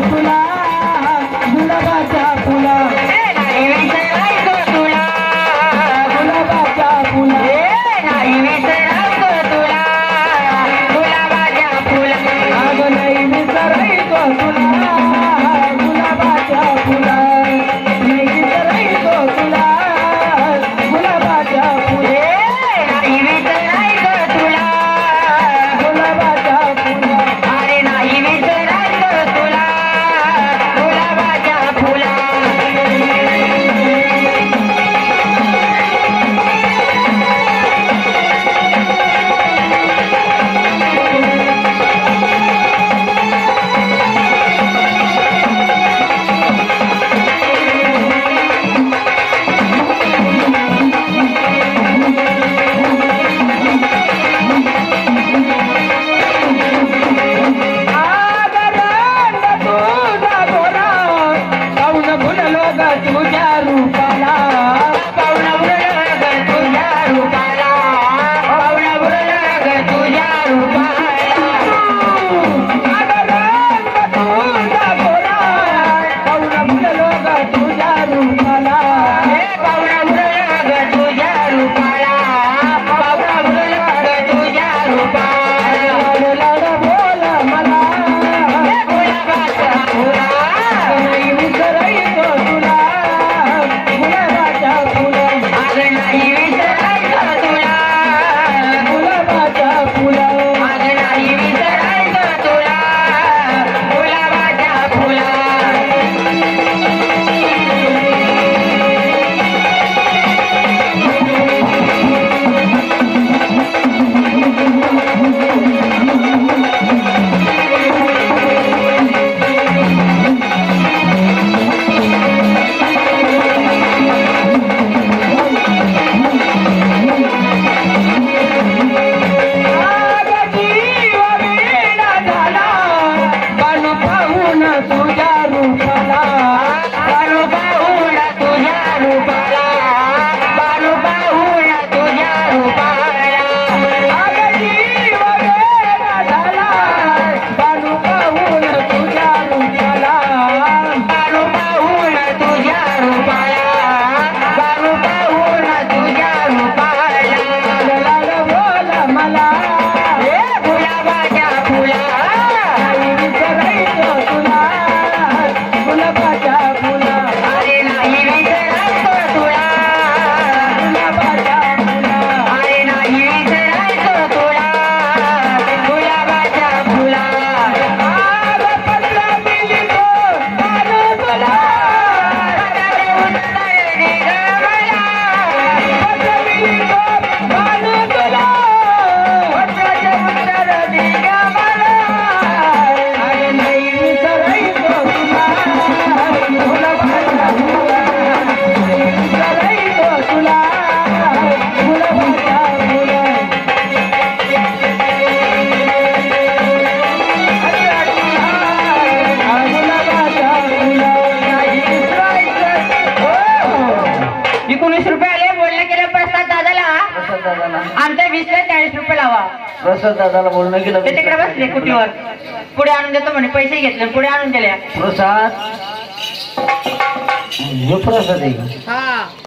Thank you. तुझ्या रूपाला बोलणं केलं प्रसाद दादाला. प्रसाद वीस ते वीसला चाळीस रुपये लावा. प्रसाद दादाला बोलणं केलं ते तिकडे बसले कुठेवर? पुढे आणून देतो म्हणे पैसे घेतले पुढे आणून दिल्या. प्रसाद. प्रसाद हा.